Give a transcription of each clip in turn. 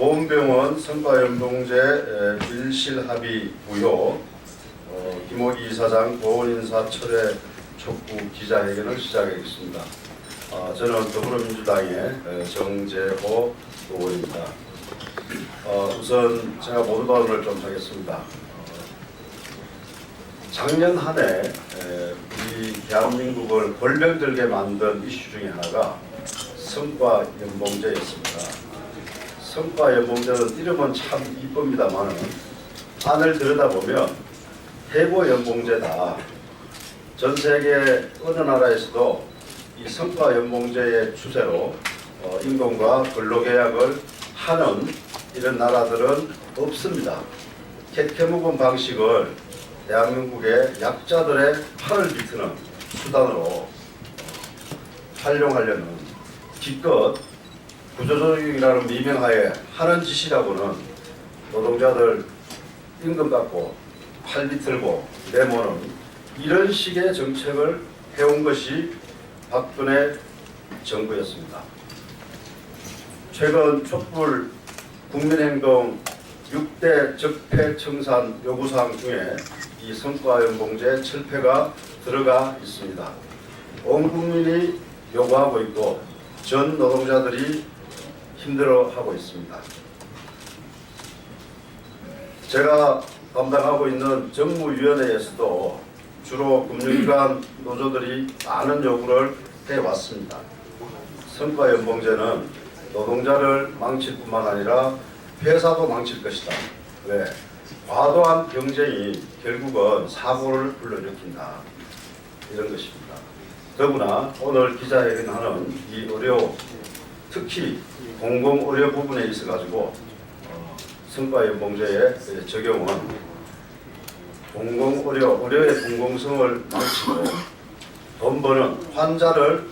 보험병원 성과연봉제 일실합의 부요 어, 김호기 이사장 보훈인사 철회 촉구 기자회견을 시작하겠습니다. 아, 저는 더불어민주당의 에, 정재호 의원입니다. 어, 우선 제가 모두 발언을 좀 하겠습니다. 어, 작년 한해이 대한민국을 골병들게 만든 이슈 중에 하나가 성과 연봉제였습니다. 성과 연봉제는 이름은 참 이쁩니다만 안을 들여다보면 해고 연봉제다. 전 세계 어느 나라에서도 이 성과 연봉제의 추세로 어, 임금과 근로계약을 하는 이런 나라들은 없습니다. 캐캐묵은 방식을 대한민국의 약자들의 팔을 비트는 수단으로 활용하려는 기껏 구조조정이라는 미명하에 하는 짓이라고는 노동자들 임금 받고 팔 비틀고 내모는 이런 식의 정책을 해온 것이 박근혜 정부였습니다. 최근 촛불 국민행동 6대 적폐 청산 요구사항 중에 이 성과연봉제 7패가 들어가 있습니다. 온 국민이 요구하고 있고 전 노동자들이 힘들어하고 있습니다. 제가 담당하고 있는 정무위원회에서도 주로 금융기관 노조들이 많은 요구를 해왔습니다. 성과연봉제는 노동자를 망칠 뿐만 아니라 회사도 망칠 것이다. 왜? 과도한 경쟁이 결국은 사고를 불러일으킨다. 이런 것입니다. 더구나 오늘 기자회견하는 이 의료, 특히 공공의료 부분에 있어 가지고 어, 성과연봉제의 적용은 공공의료, 의료의 공공성을 망치고 돈 버는 환자를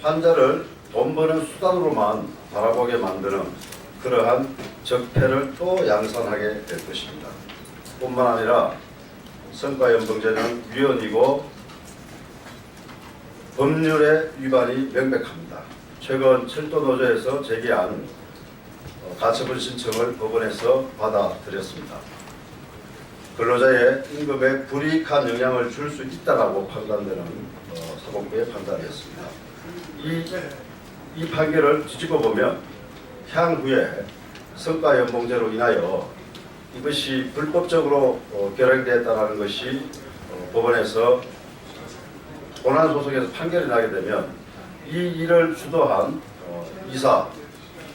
환자를 돈 버는 수단으로만 바라보게 만드는 그러한 적폐를 또 양산하게 될 것입니다. 뿐만 아니라 성과연봉제는 위헌이고 법률의 위반이 명백합니다. 최근 철도노조에서 제기한 어, 가처분 신청을 법원에서 받아들였습니다. 근로자의 임금에 불이익한 영향을 줄 수 있다라고 판단되는 어, 사법부의 판단이었습니다. 이, 이 판결을 뒤집어 보면 향후에 성과연봉제로 인하여 이것이 불법적으로 어, 결행되었다는 것이 어, 법원에서 본안 소송에서 판결이 나게 되면 이 일을 주도한 어, 이사,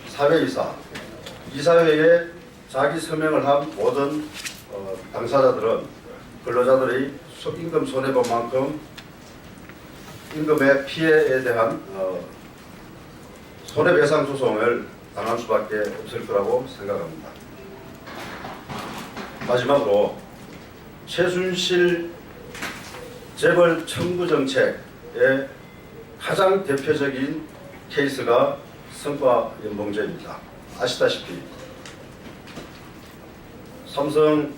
사회이사, 이사회에 자기 서명을 한 모든 어, 당사자들은 근로자들이 소- 임금 손해법만큼 임금의 피해에 대한 어, 손해배상 소송을 당할 수밖에 없을 거라고 생각합니다. 마지막으로 최순실 재벌 청구 정책의 가장 대표적인 케이스가 성과 연봉제입니다. 아시다시피 삼성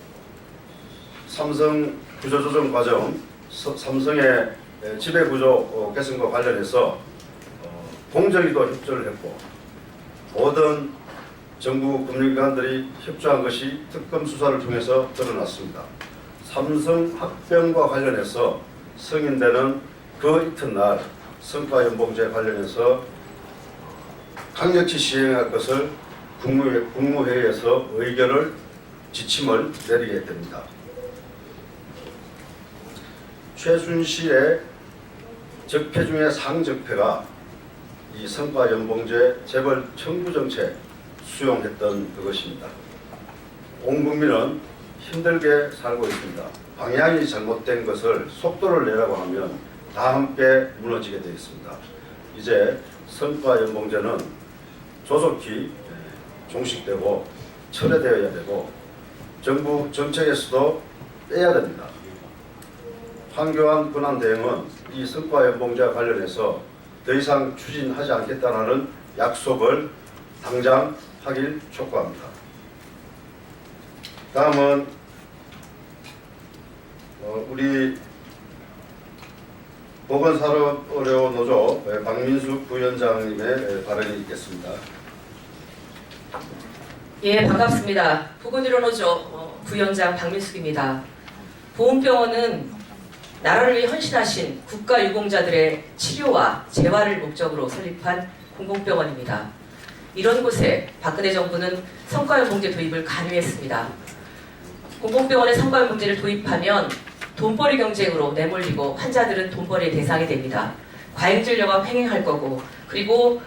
삼성 구조조정 과정 서- 삼성의 지배 구조 어, 개선과 관련해서 어, 공정위도 협조를 했고 모든 정부 금융기관들이 협조한 것이 특검 수사를 통해서 드러났습니다. 삼성 합병과 관련해서 승인되는 그 이튿날 성과연봉제 관련해서 강력히 시행할 것을 국무회, 국무회의에서 의결을 지침을 내리게 됩니다. 최순실의 적폐 중에 상적폐가 이 성과 연봉제 재벌 청구 정책 수용했던 그것입니다. 온 국민은 힘들게 살고 있습니다. 방향이 잘못된 것을 속도를 내라고 하면 다 함께 무너지게 되어 있습니다. 이제 성과연봉제는 조속히 종식되고 철회되어야 되고 정부 정책에서도 빼야 됩니다. 황교안 군안 대행은 이 성과 연봉제와 관련해서 더 이상 추진하지 않겠다는 약속을 당장 하길 촉구합니다. 다음은 어, 우리 보건산업의료 노조 박민숙 부위원장님의 발언이 있겠습니다. 예, 반갑습니다. 보건의료 노조 어, 부위원장 박민숙입니다. 보훈병원은 나라를 위해 헌신하신 국가 유공자들의 치료와 재활을 목적으로 설립한 공공병원입니다. 이런 곳에 박근혜 정부는 성과연봉제 도입을 강요했습니다. 공공병원에 성과연봉제를 도입하면 돈벌이 경쟁으로 내몰리고 환자들은 돈벌이의 대상이 됩니다. 과잉 진료가 횡행할 거고 그리고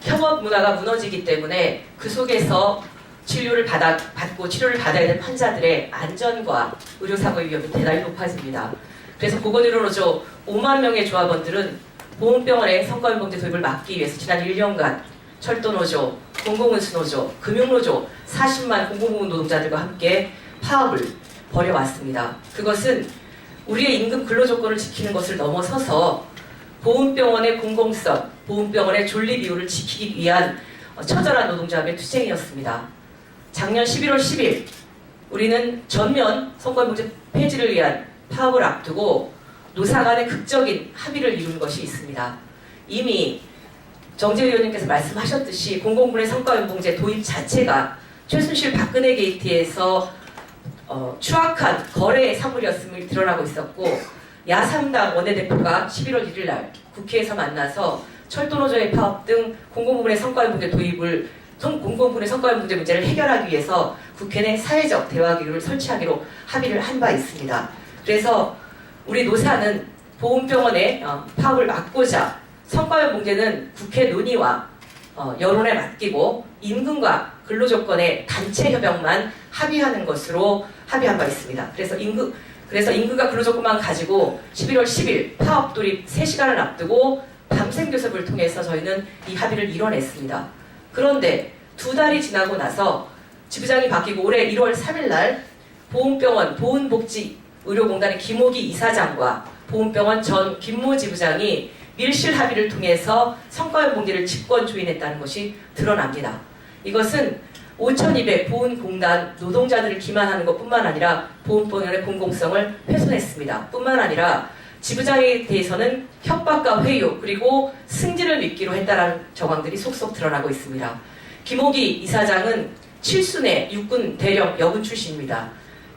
협업 문화가 무너지기 때문에 그 속에서 치료를 받아, 받고 치료를 받아야 되는 환자들의 안전과 의료사고의 위험이 대단히 높아집니다. 그래서 보건의료노조 5만 명의 조합원들은 보훈병원의 성과연봉제 도입을 막기 위해서 지난 1년간 철도노조, 공공운수노조, 금융노조 40만 공공부문 노동자들과 함께 파업을 벌여왔습니다. 그것은 우리의 임금 근로조건을 지키는 것을 넘어서서 보훈병원의 공공성, 보훈병원의 존립 이유를 지키기 위한 어, 처절한 노동자의 투쟁이었습니다. 작년 11월 10일 우리는 전면 선거문제 폐지를 위한 파업을 앞두고 노사 간의 극적인 합의를 이룬 것이 있습니다. 이미 정재 의원님께서 말씀하셨듯이 공공분의 성과연봉제 도입 자체가 최순실 박근혜 게이트에서 어, 추악한 거래의 사물이었음을 드러나고 있었고 야삼당 원내대표가 11월 1일 날 국회에서 만나서 철도노조의 파업 등 공공부문의 성과연봉제 도입을 성- 공공부문의 성과연봉제 문제를 해결하기 위해서 국회 내 사회적 대화 기구를 설치하기로 합의를 한 바 있습니다. 그래서 우리 노사는 보훈병원의 어, 파업을 막고자 성과연봉제는 국회 논의와 어, 여론에 맡기고 임금과 근로조건의 단체 협약만 합의하는 것으로 합의한 바 있습니다. 그래서 임금 그래서 임금과 근로조건만 가지고 11월 10일 파업 돌입 3시간을 앞두고 밤샘 교섭을 통해서 저희는 이 합의를 이뤄냈습니다. 그런데 두 달이 지나고 나서 지부장이 바뀌고 올해 1월 3일 날 보훈병원 보훈복지의료공단의 김호기 이사장과 보훈병원 전 김모 지부장이 밀실 합의를 통해서 성과연봉제를 집권 조인했다는 것이 드러납니다. 이것은 5,200 보훈공단 노동자들을 기만하는 것뿐만 아니라 보훈병원의 공공성을 훼손했습니다. 뿐만 아니라 지부장에 대해서는 협박과 회유 그리고 승진을 믿기로 했다라는 정황들이 속속 드러나고 있습니다. 김호기 이사장은 칠순의 육군 대령 여군 출신입니다.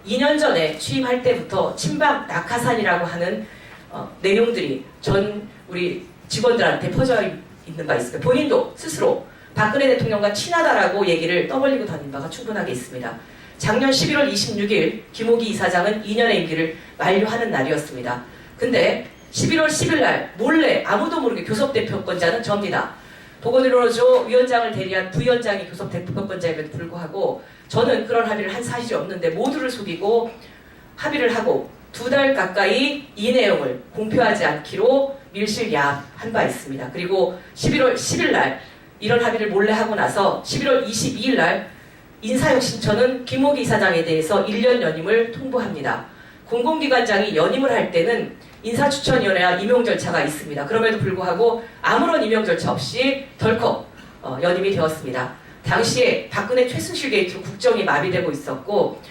2년 전에 취임할 때부터 친박 낙하산이라고 하는 어, 내용들이 전 우리 직원들한테 퍼져 있는 바 있습니다. 본인도 스스로 박근혜 대통령과 친하다라고 얘기를 떠벌리고 다닌 바가 충분하게 있습니다. 작년 11월 26일 김호기 이사장은 2년의 임기를 만료하는 날이었습니다. 근데 11월 10일 날 몰래 아무도 모르게 교섭 대표권자는 접니다. 보건의료노조 위원장을 대리한 부위원장이 교섭 대표권자임에도 불구하고 저는 그런 합의를 한 사실이 없는데 모두를 속이고 합의를 하고 두 달 가까이 이 내용을 공표하지 않기로 밀실 야합한 바 있습니다. 그리고 11월 10일 날 이런 합의를 몰래 하고 나서 11월 22일 날 인사혁 신청은 김호기 이사장에 대해서 1년 연임을 통보합니다. 공공기관장이 연임을 할 때는 인사추천위원회와 임용 절차가 있습니다. 그럼에도 불구하고 아무런 임용 절차 없이 덜컥 어, 연임이 되었습니다. 당시에 박근혜 최순실 게이트로 국정이 마비되고 있었고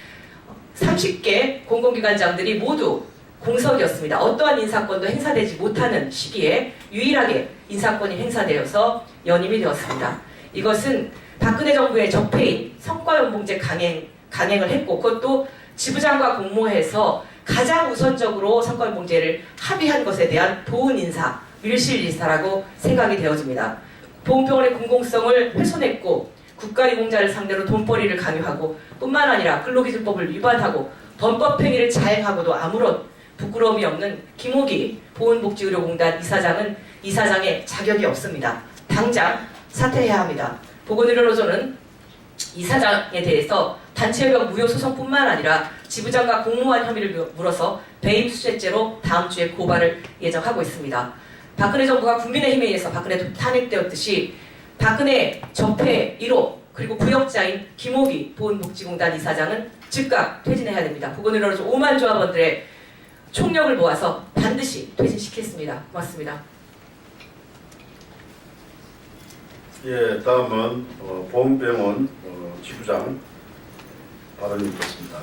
30개 공공기관장들이 모두 공석이었습니다. 어떠한 인사권도 행사되지 못하는 시기에 유일하게 인사권이 행사되어서 연임이 되었습니다. 이것은 박근혜 정부의 적폐인 성과연봉제 강행, 강행을 했고 그것도 지부장과 공모해서 가장 우선적으로 성과연봉제를 합의한 것에 대한 보훈 인사, 밀실 인사라고 생각이 되어집니다. 보훈병원의 공공성을 훼손했고 국가유공자를 상대로 돈벌이를 강요하고 뿐만 아니라 근로기준법을 위반하고 범법행위를 자행하고도 아무런 부끄러움이 없는 김호기 보훈복지의료공단 이사장은 이사장의 자격이 없습니다. 당장 사퇴해야 합니다. 보건의료노조는 이사장에 대해서 단체협약 무효 소송뿐만 아니라 지부장과 공무원 혐의를 물어서 배임 수재죄로 다음 주에 고발을 예정하고 있습니다. 박근혜 정부가 국민의힘에 의해서 박근혜 탄핵되었듯이 박근혜 적폐 1호 그리고 부역자인 김호기 보훈복지공단 이사장은 즉각 퇴진해야 됩니다. 보건의료노조 5만 조합원들의 총력을 모아서 반드시 퇴진시키겠습니다. 고맙습니다. 예, 다음은 어, 보훈병원 어, 지부장 발언이 있겠습니다.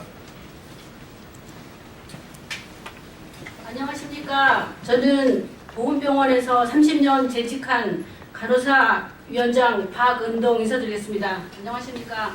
안녕하십니까. 저는 보훈병원에서 30년 재직한 간호사 위원장 박은동 인사드리겠습니다. 안녕하십니까.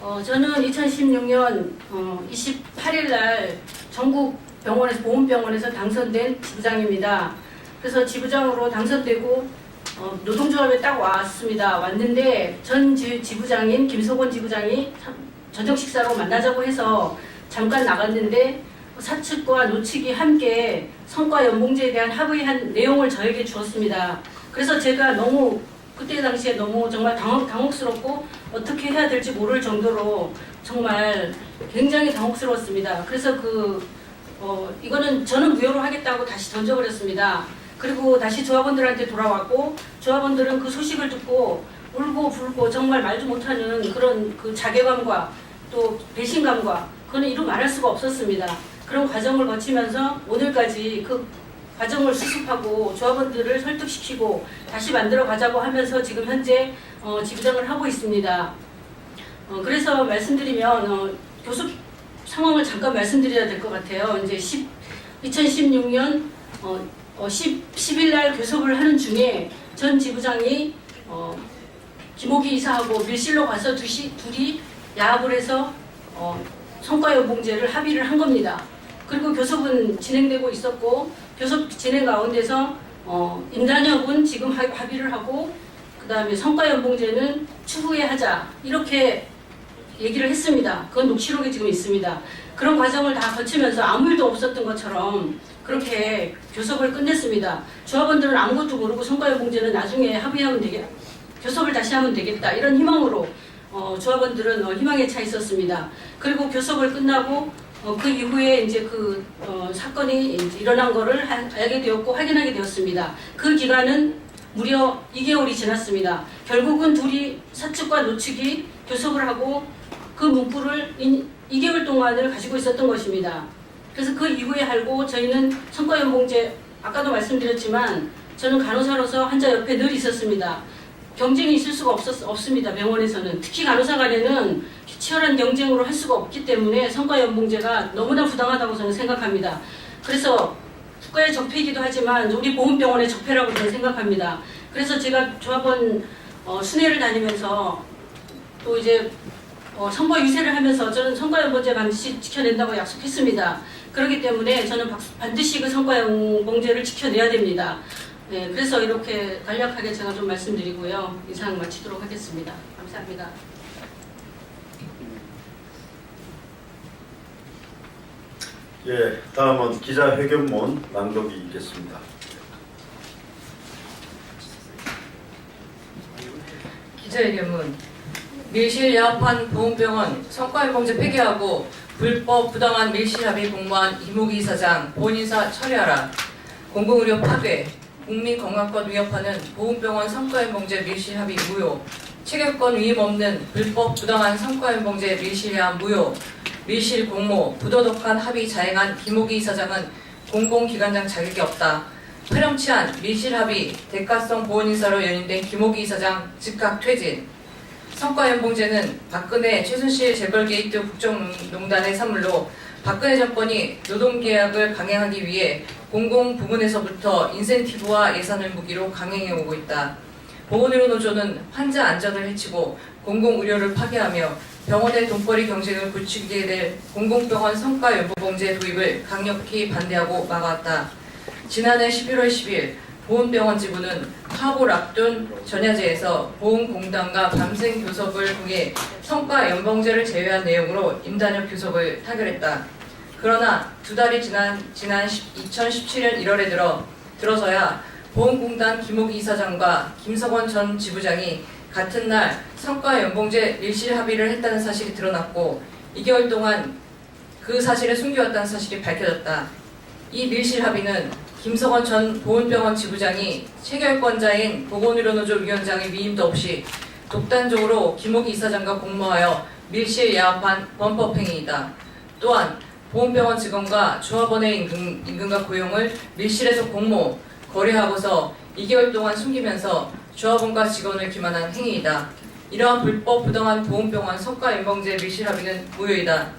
어, 저는 2016년 어, 28일 날 전국 병원에서 보훈병원에서 당선된 지부장입니다. 그래서 지부장으로 당선되고 어, 노동조합에 딱 왔습니다. 왔는데 전 지, 지부장인 김석원 지부장이 참- 저녁 식사로 만나자고 해서 잠깐 나갔는데 사측과 노측이 함께 성과 연봉제에 대한 합의한 내용을 저에게 주었습니다. 그래서 제가 너무 그때 당시에 너무 정말 당혹, 당혹스럽고 어떻게 해야 될지 모를 정도로 정말 굉장히 당혹스러웠습니다. 그래서 그 어, 이거는 저는 무효로 하겠다고 다시 던져버렸습니다. 그리고 다시 조합원들한테 돌아왔고 조합원들은 그 소식을 듣고 울고 불고 정말 말도 못하는 그런 그 자괴감과 또 배신감과 그거는 이루 말할 수가 없었습니다. 그런 과정을 거치면서 오늘까지 그 과정을 수습하고 조합원들을 설득시키고 다시 만들어 가자고 하면서 지금 현재 어, 지부장을 하고 있습니다. 어, 그래서 말씀드리면 어, 교섭 상황을 잠깐 말씀드려야 될 것 같아요. 이제 10, 2016년 어, 어, 10, 10일 날 교섭을 하는 중에 전 지부장이 어, 김호기 이사하고 밀실로 가서 두시, 둘이 야합을 해서 어, 성과연봉제를 합의를 한 겁니다. 그리고 교섭은 진행되고 있었고 교섭 진행 가운데서 어, 임단협은 지금 합- 합의를 하고 그 다음에 성과연봉제는 추후에 하자 이렇게 얘기를 했습니다. 그건 녹취록에 지금 있습니다. 그런 과정을 다 거치면서 아무 일도 없었던 것처럼 그렇게 교섭을 끝냈습니다. 조합원들은 아무것도 모르고 성과연봉제는 나중에 합의하면 되겠, 교섭을 다시 하면 되겠다 이런 희망으로 어, 조합원들은 어, 희망에 차 있었습니다. 그리고 교섭을 끝나고 어, 그 이후에 이제 그 어, 사건이 이제 일어난 거를 하- 알게 되었고 확인하게 되었습니다. 그 기간은 무려 2개월이 지났습니다. 결국은 둘이 사측과 노측이 교섭을 하고 그 문구를 2개월 동안을 가지고 있었던 것입니다. 그래서 그 이후에 알고 저희는 성과연봉제 아까도 말씀드렸지만 저는 간호사로서 환자 옆에 늘 있었습니다. 경쟁이 있을 수가 없었, 없습니다. 병원에서는 특히 간호사 간에는 치열한 경쟁으로 할 수가 없기 때문에 성과연봉제가 너무나 부당하다고 저는 생각합니다. 그래서 국가의 적폐이기도 하지만 우리 보훈병원의 적폐라고 저는 생각합니다. 그래서 제가 조합원 어, 순회를 다니면서 또 이제 어, 선거 유세를 하면서 저는 선거연봉제 반드시 지켜낸다고 약속했습니다. 그렇기 때문에 저는 박- 반드시 그 선거연봉제를 지켜내야 됩니다. 네, 그래서 이렇게 간략하게 제가 좀 말씀드리고요. 이상 마치도록 하겠습니다. 감사합니다. 예, 다음은 기자회견문 낭독이 있겠습니다. 기자회견문. 밀실 야합한 보훈병원 성과연봉제 폐기하고 불법 부당한 밀실합의 공모한 이모기 이사장 본인사 처리하라. 공공의료 파괴. 국민 건강권 위협하는 보훈병원 성과연봉제 밀실합의 무효. 체결권 위임 없는 불법 부당한 성과연봉제 밀실야합 무효 밀실 공모 부도덕한 합의 자행한 김호기 이사장은 공공기관장 자격이 없다 파렴치한 밀실 합의 대가성 보훈인사로 연임된 김호기 이사장 즉각 퇴진 성과연봉제는 박근혜 최순실 재벌 게이트 국정농단의 산물로 박근혜 정권이 노동계약을 강행하기 위해 공공 부문에서부터 인센티브와 예산을 무기로 강행해 오고 있다. 보건의료 노조는 환자 안전을 해치고 공공의료를 파괴하며 병원의 돈벌이 경쟁을 부추기게 될 공공병원 성과연봉제 도입을 강력히 반대하고 막아왔다. 지난해 11월 10일 보훈병원 지부는 파업을 앞둔 전야제에서 보훈공단과 밤샘 교섭을 통해 성과 연봉제를 제외한 내용으로 임단협 교섭을 타결했다. 그러나 두 달이 지난 지난 2017년 1월에 들어 들어서야 보훈공단 김호기 이사장과 김석원 전 지부장이 같은 날 성과 연봉제 밀실 합의를 했다는 사실이 드러났고 2개월 동안 그 사실을 숨겨왔다는 사실이 밝혀졌다. 이 밀실 합의는 김석원 전 보훈병원 지부장이 체결권자인 보건의료노조 위원장의 위임도 없이 독단적으로 김호기 이사장과 공모하여 밀실 야합한 범법행위이다. 또한 보훈병원 직원과 조합원의 임금, 임금과 고용을 밀실에서 공모, 거래하고서 2개월 동안 숨기면서 조합원과 직원을 기만한 행위이다. 이러한 불법 부당한 보훈병원 성과 연봉제 밀실 합의는 무효이다.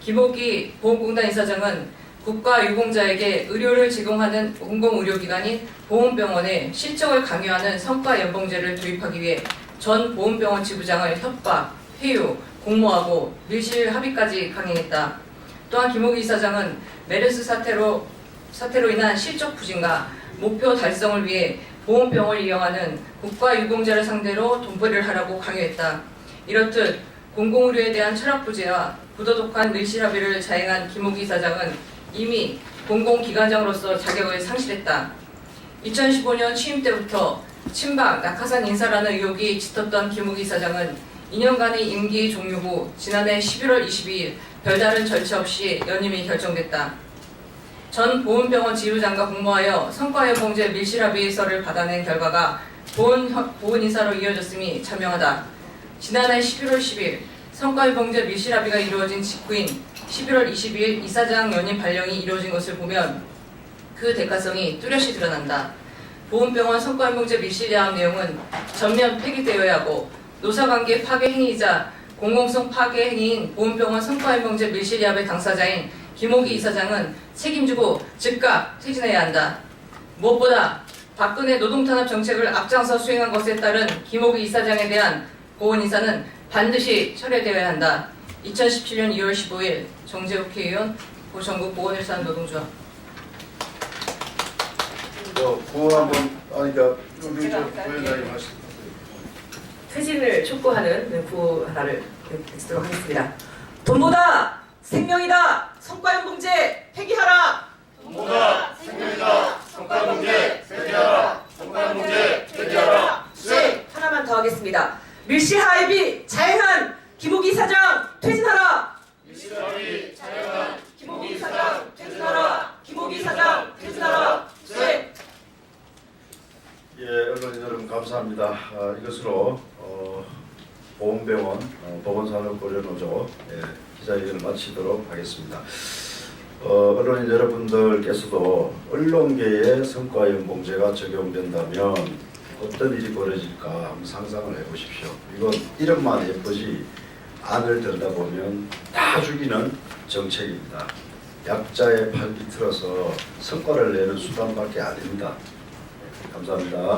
김호기 보훈공단 이사장은 국가 유공자에게 의료를 제공하는 공공의료기관인 보훈병원에 실적을 강요하는 성과 연봉제를 도입하기 위해 전 보훈병원 지부장을 협박, 회유, 공모하고 밀실 합의까지 강행했다. 또한 김호기 이사장은 메르스 사태로 사태로 인한 실적 부진과 목표 달성을 위해 보험병을 이용하는 국가 유공자를 상대로 돈벌이를 하라고 강요했다. 이렇듯 공공의료에 대한 철학 부재와 부도덕한 밀실 합의를 자행한 김호기 이사장은 이미 공공기관장으로서 자격을 상실했다. 2015년 취임 때부터 친박 낙하산 인사라는 의혹이 짙었던 김우기 사장은 2년간의 임기 종료 후 지난해 11월 22일 별다른 절차 없이 연임이 결정됐다. 전 보훈병원 지부장과 공모하여 성과연봉제 밀실합의서를 받아낸 결과가 보훈, 보훈 인사로 이어졌음이 자명하다. 지난해 11월 10일 성과연봉제 밀실합의가 이루어진 직후인 11월 22일 이사장 연임 발령이 이루어진 것을 보면 그 대가성이 뚜렷이 드러난다. 보훈병원 성과연봉제 밀실야합 내용은 전면 폐기되어야 하고 노사관계 파괴 행위이자 공공성 파괴 행위인 보훈병원 성과연봉제 밀실야합의 당사자인 김호기 이사장은 책임지고 즉각 퇴진해야 한다. 무엇보다 박근혜 노동탄압 정책을 앞장서 수행한 것에 따른 김호기 이사장에 대한 보훈 인사는 반드시 철회되어야 한다. 2017년 2월 15일 정재욱 의원 전국 보건일산 노동조합 뭐 구호 한번 아니까 우리? 부위원장님 하시. 퇴진을 촉구하는 구호 하나를 쓰도록 하겠습니다. 돈보다 생명이다. 성과연봉제 폐기하라. 돈보다 생명이다. 성과봉제 폐기하라. 성과봉제 폐기하라. 네, 하나만 더 하겠습니다. 밀실 하입이 자행한 김호기 사장 퇴진하라. 미시라비 자영한 김호기 사장 퇴진하라. 김호기 사장 퇴진하라. 네. 예, 언론인 여러분 감사합니다. 아, 이것으로 어, 보험병원 어, 보건산업고려노조 예, 기자회견을 마치도록 하겠습니다. 어, 언론인 여러분들께서도 언론계의 성과 연봉제가 적용된다면 어떤 일이 벌어질까 한번 상상을 해보십시오. 이건 이름만 예쁘지 안을 들여다보면 다 죽이는 정책입니다. 약자의 팔 비틀어서 성과를 내는 수단밖에 아닙니다. 감사합니다.